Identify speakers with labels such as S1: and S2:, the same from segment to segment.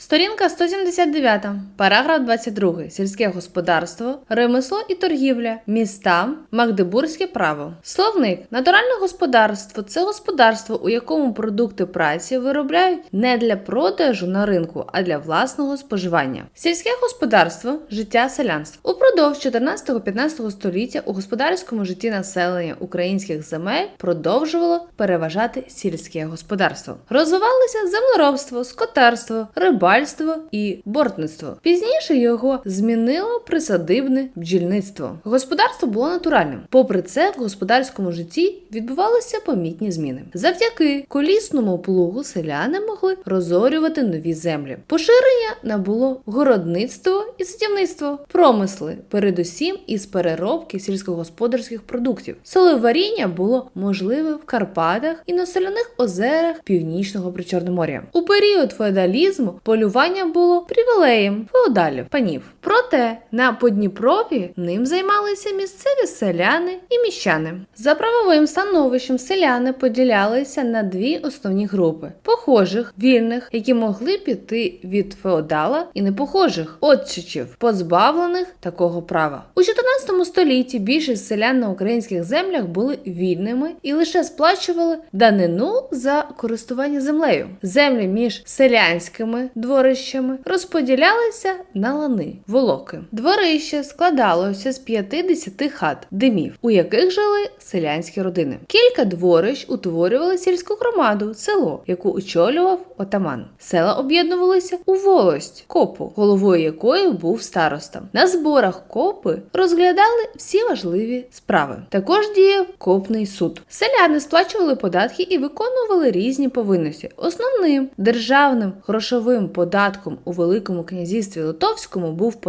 S1: Сторінка 179, параграф 22. Сільське господарство, ремесло і торгівля, міста, Магдебурзьке право. Словник. Натуральне господарство це господарство, у якому продукти праці виробляють не для продажу на ринку, а для власного споживання. Сільське господарство життя селянства. Упродовж 14-15 століття у господарському житті населення українських земель продовжувало переважати сільське господарство. Розвивалися землеробство, скотарство, рибальство і бортництво. Пізніше його змінило присадибне бджільництво. Господарство було натуральним. Попри це, в господарському житті відбувалися помітні зміни. Завдяки колісному плугу селяни могли розорювати нові землі. Поширення набуло городництво і садівництво, промисли, передусім із переробки сільськогосподарських продуктів. Соловаріння було можливе в Карпатах і на соляних озерах північного причорномор'я. У період феодалізму полювання було привілеєм феодалів, панів. Проте на Подніпрові ним займалися місцеві селяни і міщани. За правовим становищем селяни поділялися на дві основні групи: похожих, вільних, які могли піти від феодала, і непохожих отчичів, позбавлених такого права. У 14 столітті більшість селян на українських землях були вільними і лише сплачували данину за користування землею. Землі між селянськими дворищами розподілялися на лани, волоки. Дворище складалося з 50 хат, димів, у яких жили селянські родини. Кілька дворищ утворювали сільську громаду, село, яку очолював отаман. Села об'єднувалися у волость, копу, головою якої був староста. На зборах копи розглядали всі важливі справи. Також діяв копний суд. Селяни сплачували податки і виконували різні повинності. Основним державним грошовим податком у Великому князівстві Литовському був податок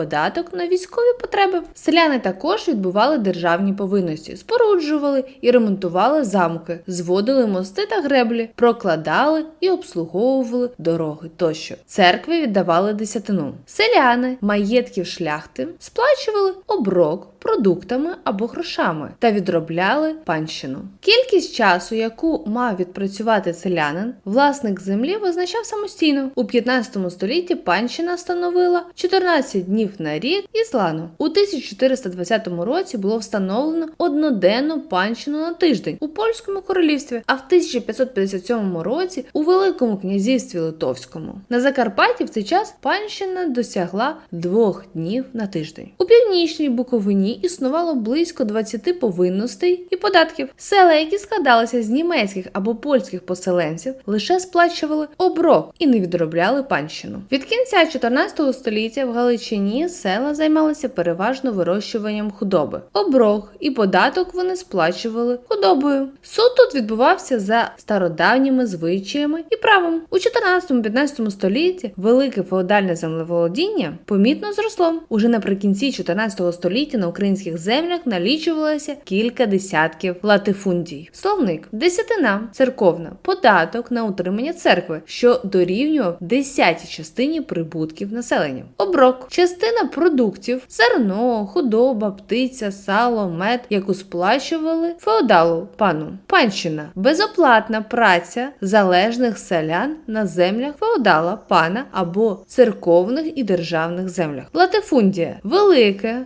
S1: на військові потреби. Селяни також відбували державні повинності, споруджували і ремонтували замки, зводили мости та греблі, прокладали і обслуговували дороги тощо. Церкви віддавали десятину. Селяни маєтків шляхти сплачували оброк продуктами або грошами та відробляли панщину. Кількість часу, яку мав відпрацювати селянин, власник землі визначав самостійно. У 15 столітті панщина становила 14 днів на рік із лану. У 1420 році було встановлено одноденну панщину на тиждень у польському королівстві, а в 1557 році у Великому князівстві Литовському. На Закарпатті в цей час панщина досягла двох днів на тиждень. У північній Буковині існувало близько 20 повинностей і податків. Села, які складалися з німецьких або польських поселенців, лише сплачували оброк і не відробляли панщину. Від кінця 14 століття в Галичині села займалися переважно вирощуванням худоби. Оброк і податок вони сплачували худобою. Суд тут відбувався за стародавніми звичаями і правом. У 14-15 столітті велике феодальне землеволодіння помітно зросло. Уже наприкінці 14 століття на українських землях налічувалося кілька десятків латифундій. Словник десятина церковна, податок на утримання церкви, що дорівнював десятій частині прибутків населення. Оброк частина продуктів, зерно, худоба, птиця, сало, мед, яку сплачували феодалу пану. Панщина безоплатна праця залежних селян на землях феодала, пана або церковних і державних землях. Латифундія велике,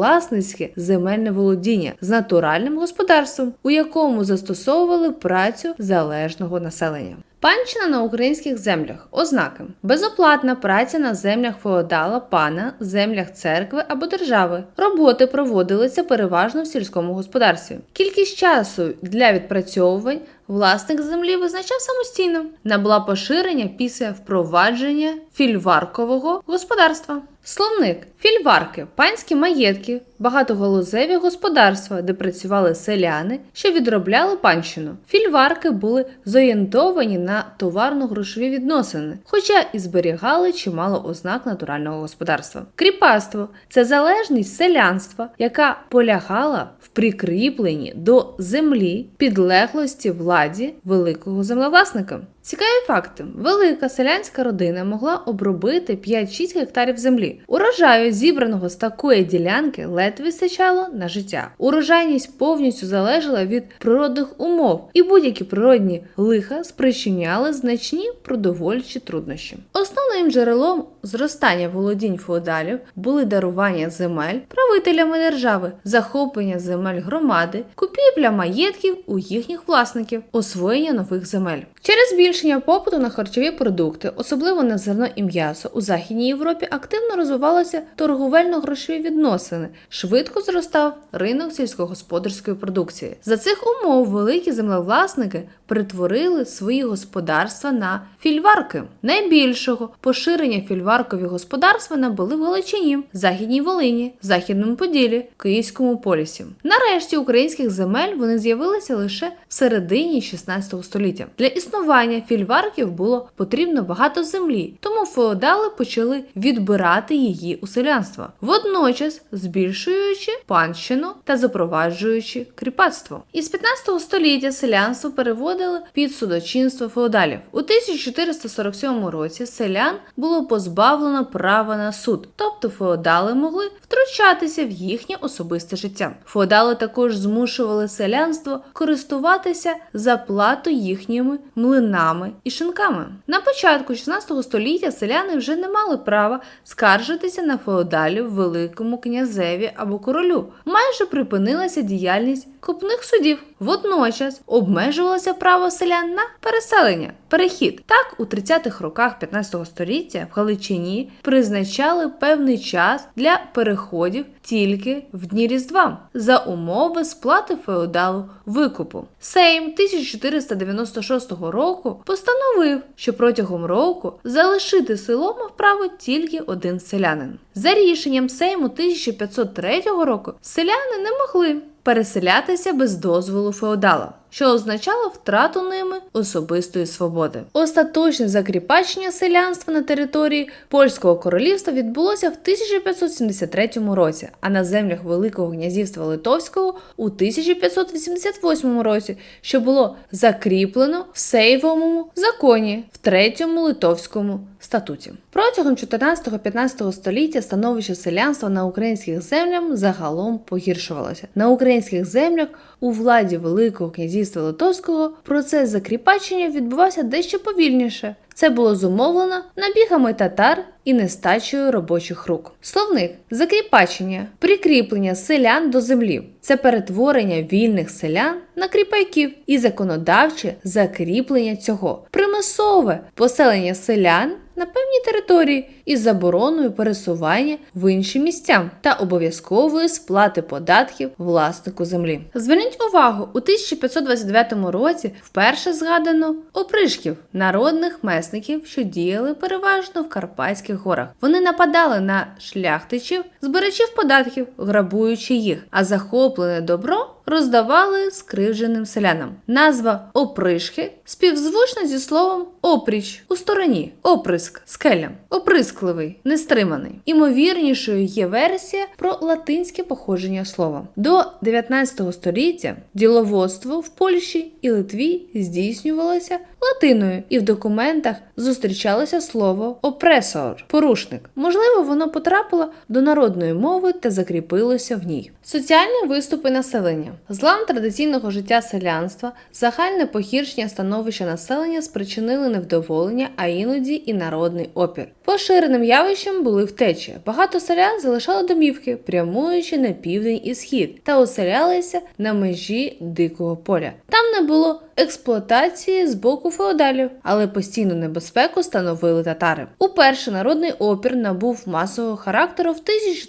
S1: приватно-власницьке земельне володіння з натуральним господарством, у якому застосовували працю залежного населення. Панщина на українських землях. Ознаки: безоплатна праця на землях феодала, пана, землях церкви або держави. Роботи проводилися переважно в сільському господарстві. Кількість часу для відпрацьовувань власник землі визначав самостійно. Набула поширення після впровадження фільваркового господарства. Словник фільварки, панські маєтки, багатоголозеві господарства, де працювали селяни, що відробляли панщину. Фільварки були зорієнтовані на товарно-грошові відносини, хоча і зберігали чимало ознак натурального господарства. Кріпацтво це залежність селянства, яка полягала в прикріпленні до землі підлеглості владі великого землевласника. Цікаві факти: велика селянська родина могла обробити 5-6 гектарів землі. Урожаю, зібраного з такої ділянки, ледь вистачало на життя. Урожайність повністю залежала від природних умов, і будь-які природні лиха спричиняли значні продовольчі труднощі. Основним джерелом зростання володінь феодалів були дарування земель правителями держави, захоплення земель громади, купівля маєтків у їхніх власників, освоєння нових земель. Через збільшення попиту на харчові продукти, особливо на зерно і м'ясо, у Західній Європі активно розвивалися торговельно-грошові відносини, швидко зростав ринок сільськогосподарської продукції. За цих умов великі землевласники перетворили свої господарства на фільварки. Найбільшого поширення фільваркові господарства набули в Галичині, Західній Волині, Західному Поділі, Київському полісі. Нарешті українських земель вони з'явилися лише в середині 16 століття. Для існування фільварків було потрібно багато землі, тому феодали почали відбирати її у селянства, водночас збільшуючи панщину та запроваджуючи кріпацтво. Із 15 століття селянство переводили під судочинство феодалів. У 1447 році селян було позбавлено права на суд, тобто феодали могли втручатися в їхнє особисте життя. Феодали також змушували селянство користуватися за плату їхніми млинами і шинками. На початку 16 століття селяни вже не мали права скаржитися на феодалів великому князеві або королю. Майже припинилася діяльність купних судів. Водночас обмежувалося право селян на переселення, перехід. Так, у 30-х роках 15 століття в Галичині призначали певний час для переходів тільки в дні Різдва за умови сплати феодалу викупу. Сейм 1496 року постановив, що протягом року залишити село мав право тільки один селянин. За рішенням Сейму 1503 року селяни не могли переселятися без дозволу феодала, що означало втрату ними особистої свободи. Остаточне закріпачення селянства на території польського королівства відбулося в 1573 році, а на землях Великого князівства Литовського у 1588 році, що було закріплено в Сейвовому законі в третьому литовському статуті. Протягом 14-15 століття становище селянства на українських землях загалом погіршувалося. На українських землях у владі Великого князівства Литовського процес закріпачення відбувався дещо повільніше. Це було зумовлено набігами татар і нестачею робочих рук. Словник закріпачення, прикріплення селян до землі це перетворення вільних селян на кріпаків і законодавче закріплення цього, примусове поселення селян на певній території із забороною пересування в інші місця та обов'язкової сплати податків власнику землі. Зверніть увагу, у 1529 році вперше згадано опришків народних месників, що діяли переважно в Карпатських горах. Вони нападали на шляхтичів, збирачів податків, грабуючи їх, а захоплене добро роздавали скривдженим селянам. Назва опришки співзвучна зі словом опріч у стороні, оприск, скеля, оприскливий, нестриманий. Імовірнішою є версія про латинське походження слова. До 19 століття діловодство в Польщі і Литві здійснювалося латиною, і в документах зустрічалося слово опресор, порушник. Можливо, воно потрапило до народної мови та закріпилося в ній. Соціальні виступи населення, злам традиційного життя селянства, загальне погіршення становища населення спричинили невдоволення, а іноді і народний опір. Поширеним явищем були втечі. Багато селян залишали домівки, прямуючи на південь і схід, та оселялися на межі дикого поля. Там не було експлуатації з боку феодалів, але постійну небезпеку становили татари. Уперше народний опір набув масового характеру в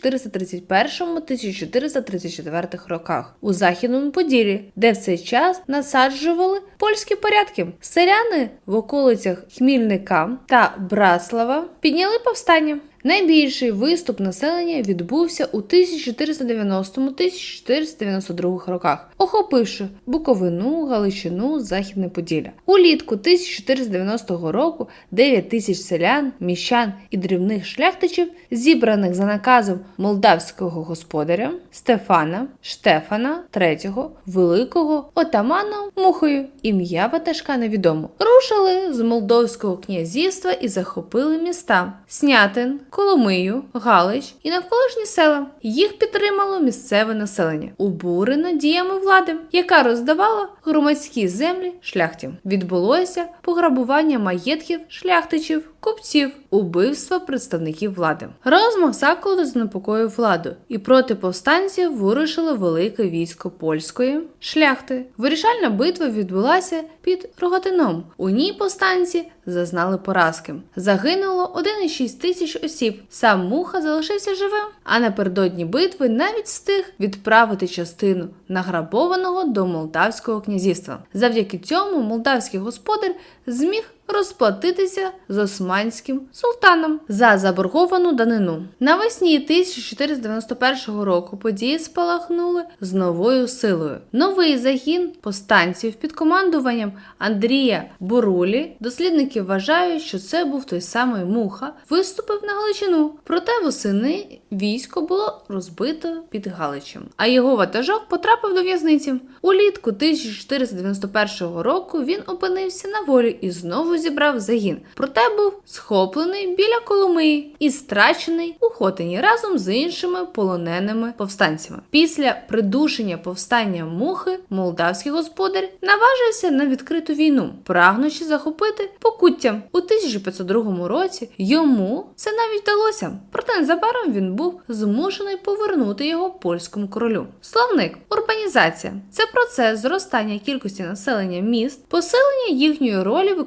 S1: 1431-1434 роках у західному Поділі, де в цей час насаджували польські порядки. Селяни в околицях Хмільника та Браслава підняли повстання. Найбільший виступ населення відбувся у 1490-1492 роках, охопивши Буковину, Галичину, Західне Поділля. Улітку 1490 року 9 тисяч селян, міщан і дрібних шляхтичів, зібраних за наказом молдавського господаря Стефана Штефана III Великого отаманом Мухою, ім'я ватажка невідомо, рушили з Молдовського князівства і захопили міста Снятин, Коломию, Галич і навколишні села. Їх підтримало місцеве населення, обурено діями влади, яка роздавала громадські землі шляхтям. Відбулося пограбування маєтків шляхтичів, купців, убивства представників влади. Розмах закладу занепокоїв владу, і проти повстанців вирушило велике військо польської шляхти. Вирішальна битва відбулася під Рогатином. У ній повстанці зазнали поразки. Загинуло 1,6 тисяч осіб. Сам муха залишився живим, а напередодні битви навіть встиг відправити частину награбованого до Молдавського князівства. Завдяки цьому молдавський господар зміг розплатитися з османським султаном за заборговану данину. Навесні 1491 року події спалахнули з новою силою. Новий загін повстанців під командуванням Андрія Бурулі. Дослідники вважають, що це був той самий муха, виступив на Галичину. Проте восени військо було розбито під Галичем, а його ватажок потрапив до в'язниці. Улітку 1491 року він опинився на волі і знову зібрав загін. Проте був схоплений біля Коломиї і страчений у Хотині разом з іншими полоненими повстанцями. Після придушення повстання мухи молдавський господар наважився на відкриту війну, прагнучи захопити покуття. У 1502 році йому це навіть вдалося. Проте незабаром він був змушений повернути його польському королю. Словник урбанізація це процес зростання кількості населення міст, посилення їхньої ролі в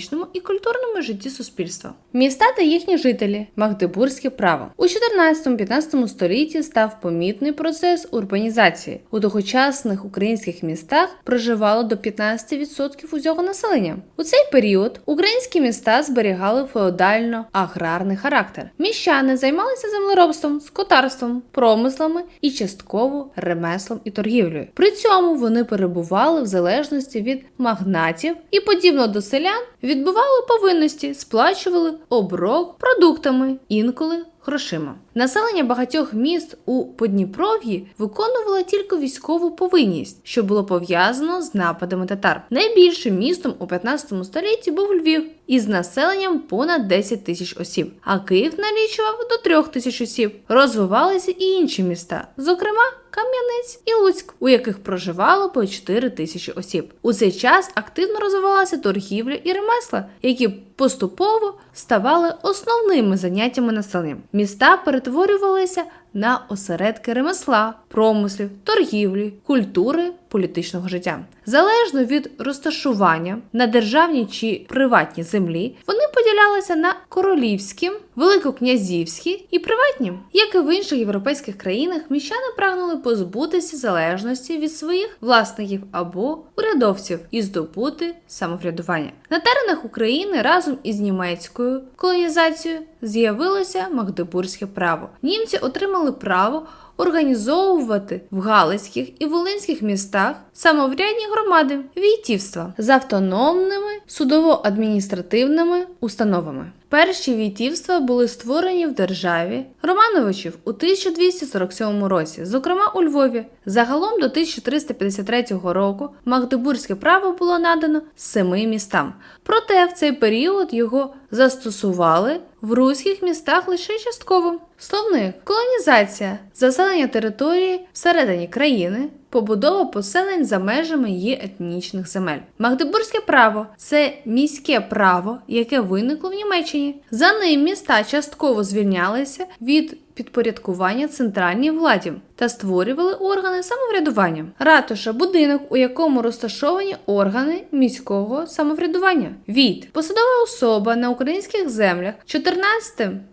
S1: економічному і культурному житті суспільства. Міста та їхні жителі Магдебурзьке право у 14-15 столітті став помітний процес урбанізації. У тогочасних українських містах проживало до 15% усього населення. У цей період українські міста зберігали феодально-аграрний характер. Міщани займалися землеробством, скотарством, промислами і частково ремеслом і торгівлею. При цьому вони перебували в залежності від магнатів і, подібно до селян, відбували повинності, сплачували оброк продуктами, інколи грошима. Населення багатьох міст у Подніпров'ї виконувало тільки військову повинність, що було пов'язано з нападами татар. Найбільшим містом у 15 столітті був Львів із населенням понад 10 тисяч осіб, а Київ налічував до 3 тисяч осіб. Розвивалися і інші міста, зокрема Кам'янець і Луцьк, у яких проживало по 4 тисячі осіб. У цей час активно розвивалася торгівля і ремесла, які поступово ставали основними заняттями населення. Міста перетворювалися на осередки ремесла, промислів, торгівлі, культури, політичного життя. Залежно від розташування на державній чи приватній землі, вони поділялися на королівські, великокнязівські і приватні. Як і в інших європейських країнах, міщани прагнули позбутися залежності від своїх власників або урядовців і здобути самоврядування. На теренах України разом із німецькою колонізацією з'явилося Магдебурзьке право. Німці отримали право організовувати в Галицьких і Волинських містах самоврядні громади війтівства з автономними судово-адміністративними установами. Перші війтівства були створені в державі Романовичів у 1247 році, зокрема у Львові. Загалом до 1353 року Магдебурзьке право було надано семи містам. Проте в цей період його застосували в руських містах лише частково. Словник колонізація, заселення території всередині країни, побудова поселень за межами її етнічних земель. Магдебурзьке право це міське право, яке виникло в Німеччині. За ним міста частково звільнялися від підпорядкування центральній владі та створювали органи самоврядування. Ратуша будинок, у якому розташовані органи міського самоврядування. Від посадова особа на українських землях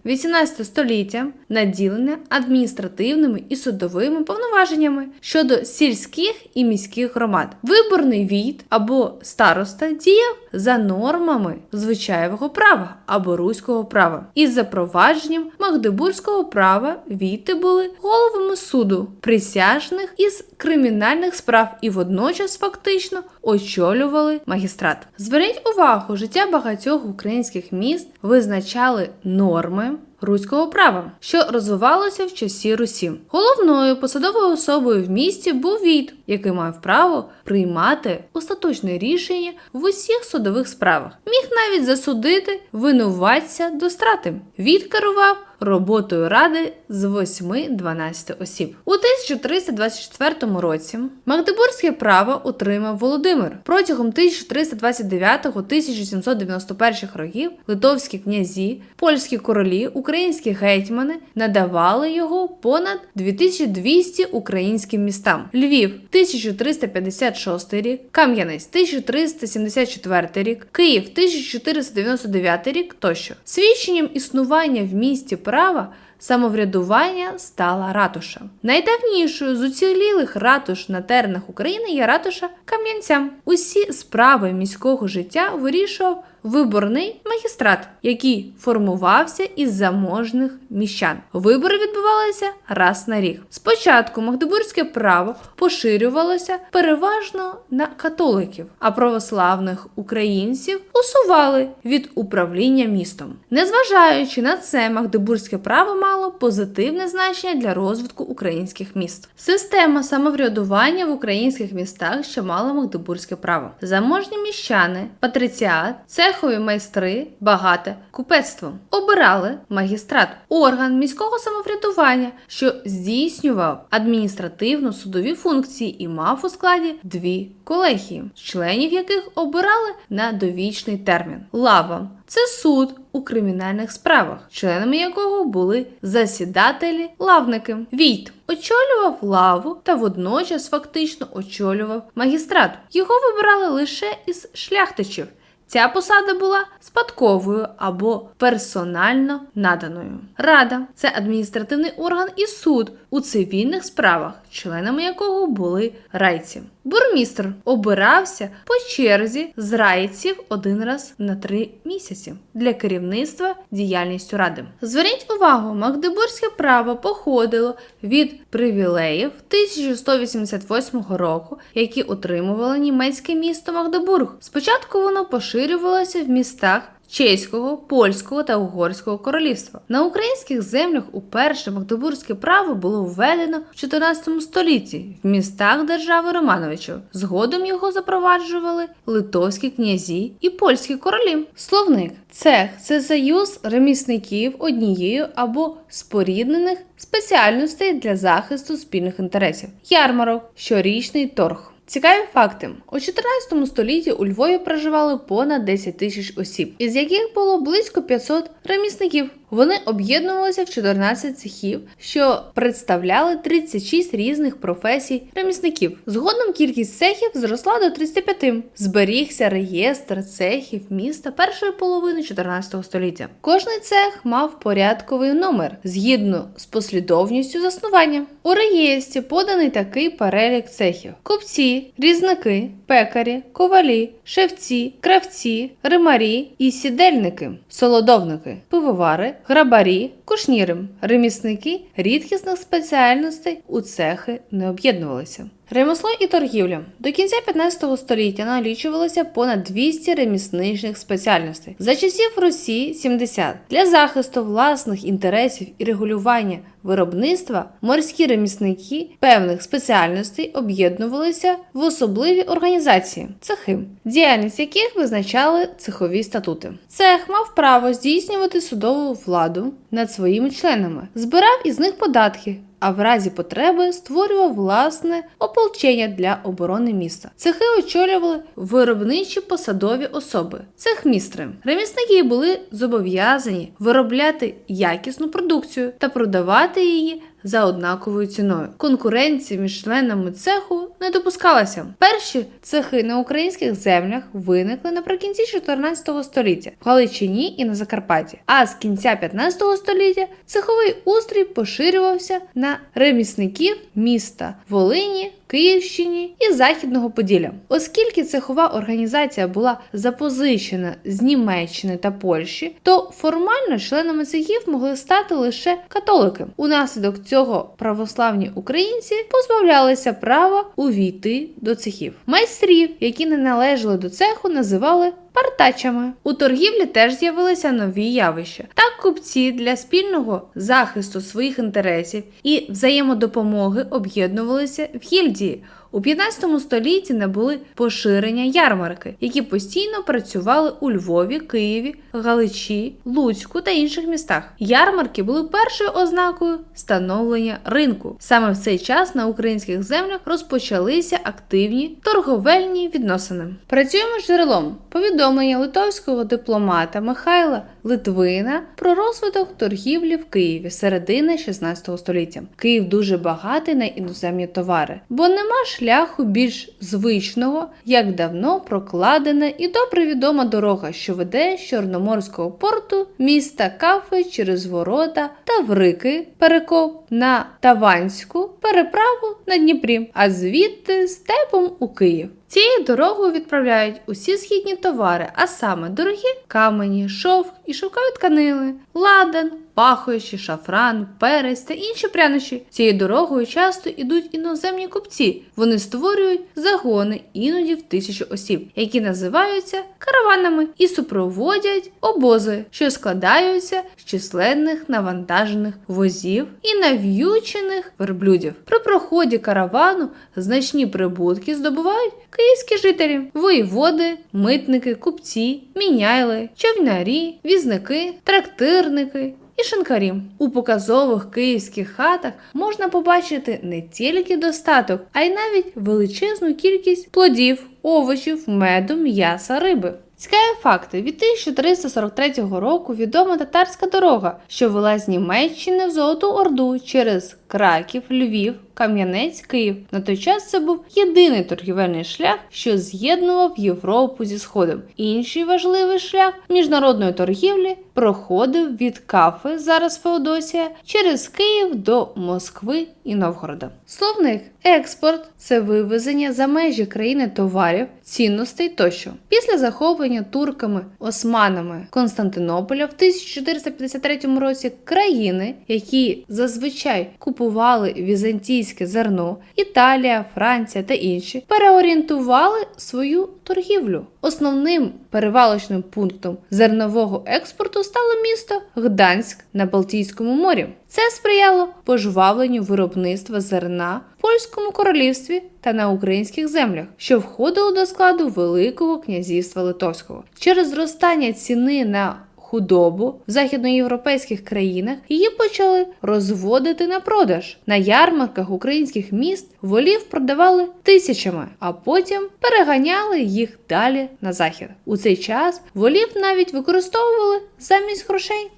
S1: 14-18 століття наділена адміністративними і судовими повноваженнями щодо сільських і міських громад. Виборний від або староста діяв за нормами звичаєвого права або руського права. Із запровадженням магдебурзького права війти були головами суду, присяжних із кримінальних справ і водночас фактично очолювали магістрат. Зверніть увагу, життя багатьох українських міст визначали норми. Руського права, що розвивалося в часі Русі. Головною посадовою особою в місті був Віт, який мав право приймати остаточне рішення в усіх судових справах. Міг навіть засудити винуватця до страти. Віт керував роботою ради з 8-12 осіб. У 1324 році Магдебурзьке право отримав Володимир. Протягом 1329-1791 років литовські князі, польські королі, українські гетьмани надавали його понад 2200 українським містам: Львів 1356 рік, Кам'янець 1374 рік, Київ 1499 рік тощо. Свідченням існування в місті права самоврядування стала ратуша. Найдавнішою з уцілілих ратуш на теренах України є ратуша Кам'янця. Усі справи міського життя вирішував виборний магістрат, який формувався із заможних міщан. Вибори відбувалися раз на рік. Спочатку магдебурзьке право поширювалося переважно на католиків, а православних українців усували від управління містом. Незважаючи на це, магдебурзьке право мало позитивне значення для розвитку українських міст. Система самоврядування в українських містах ще мала магдебурзьке право. Заможні міщани, патриціат, цехові майстри, багате купецтво обирали магістрат, орган міського самоврядування, що здійснював адміністративно судові функції і мав у складі дві колегії, членів яких обирали на довічний термін. Лава це суд у кримінальних справах, членами якого були засідателі лавники. Війт очолював лаву та водночас фактично очолював магістрат. Його вибирали лише із шляхтичів. Ця посада була спадковою або персонально наданою. Рада це адміністративний орган і суд у цивільних справах, членами якого були райці. Бурмістр обирався по черзі з райців один раз на три місяці для керівництва діяльністю ради. Зверніть увагу, Магдебурзьке право походило від привілеїв 1188 року, які отримувало німецьке місто Магдебург. Спочатку воно поширювалося в містах. Чеського, польського та угорського королівства на українських землях уперше магдебурзьке право було введено в 14 столітті в містах держави Романовичів. Згодом його запроваджували литовські князі і польські королі. Словник цех це союз ремісників однією або споріднених спеціальностей для захисту спільних інтересів. Ярмарок щорічний торг. Цікаві факти: у 14 столітті у Львові проживали понад 10 тисяч осіб, із яких було близько 500 ремісників. Вони об'єднувалися в 14 цехів, що представляли 36 різних професій ремісників. Згодом кількість цехів зросла до 35. Зберігся реєстр цехів міста першої половини 14 століття. Кожний цех мав порядковий номер згідно з послідовністю заснування. У реєстрі поданий такий перелік цехів: купці, різники, пекарі, ковалі, шевці, кравці, римарі і сідельники, солодовники, пивовари, грабарі, кушніри, ремісники рідкісних спеціальностей у цехи не об'єднувалися. Ремесло і торгівля до кінця 15 століття налічувалося понад 200 ремісничних спеціальностей. За часів Русі 70. Для захисту власних інтересів і регулювання виробництва морські ремісники певних спеціальностей об'єднувалися в особливі організації цехи, діяльність яких визначали цехові статути. Цех мав право здійснювати судову владу над своїми членами, збирав із них податки а в разі потреби створював власне ополчення для оборони міста. Цехи очолювали виробничі посадові особи, цехмістри. Ремісники були зобов'язані виробляти якісну продукцію та продавати її за однаковою ціною. Конкуренція між членами цеху не допускалася. Перші цехи на українських землях виникли наприкінці 14 століття в Галичині і на Закарпатті. А з кінця 15 століття цеховий устрій поширювався на ремісників міста Волині, Київщині і Західного Поділля. Оскільки цехова організація була запозичена з Німеччини та Польщі, то формально членами цехів могли стати лише католики. Унаслідок цього православні українці позбавлялися права увійти до цехів. Майстрів, які не належали до цеху, називали партачами. У торгівлі теж з'явилися нові явища. Так купці для спільного захисту своїх інтересів і взаємодопомоги об'єднувалися в гільдії. У 15 столітті набули поширення ярмарки, які постійно працювали у Львові, Києві, Галичі, Луцьку та інших містах. Ярмарки були першою ознакою становлення ринку. Саме в цей час на українських землях розпочалися активні торговельні відносини. Працюємо з джерелом повідомлення литовського дипломата Михайла Литвина про розвиток торгівлі в Києві середини 16 століття. Київ дуже багатий на іноземні товари, бо нема шляху більш звичного, як давно прокладена і добре відома дорога, що веде з Чорноморського порту міста Кафи через ворота та Врики, перекоп на Таванську переправу на Дніпрі, а звідти степом у Київ. Цією дорогою відправляють усі східні товари, а саме дорогі камені, шовк і шовкові тканини, ладан, пахощі, шафран, перець та інші прянощі. Цією дорогою часто йдуть іноземні купці. Вони створюють загони іноді в тисячу осіб, які називаються караванами і супроводять обози, що складаються з численних навантажених возів і нав'ючених верблюдів. При проході каравану значні прибутки здобувають київські жителі, воєводи, митники, купці, міняйли, човнярі, візники, трактирники. І шинкарі у показових київських хатах можна побачити не тільки достаток, а й навіть величезну кількість плодів, овочів, меду, м'яса, риби. Цікаві факти: від 1343 року відома татарська дорога, що вела з Німеччини в Золоту Орду через Краків, Львів, Кам'янець, Київ. На той час це був єдиний торгівельний шлях, що з'єднував Європу зі Сходом. Інший важливий шлях міжнародної торгівлі проходив від Кафи, зараз Феодосія, через Київ до Москви і Новгорода. Словник експорт це вивезення за межі країни товарів, цінностей тощо. Після захоплення турками османами Константинополя в 1453 році країни, які зазвичай купували візантійське зерно, Італія, Франція та інші, переорієнтували свою торгівлю. Основним перевалочним пунктом зернового експорту стало місто Гданськ на Балтійському морі. Це сприяло пожвавленню виробництва зерна в польському королівстві та на українських землях, що входило до складу Великого князівства Литовського. Через зростання ціни на худобу в західноєвропейських країнах її почали розводити на продаж. На ярмарках українських міст волів продавали тисячами, а потім переганяли їх далі на захід. У цей час волів навіть використовували замість грошей.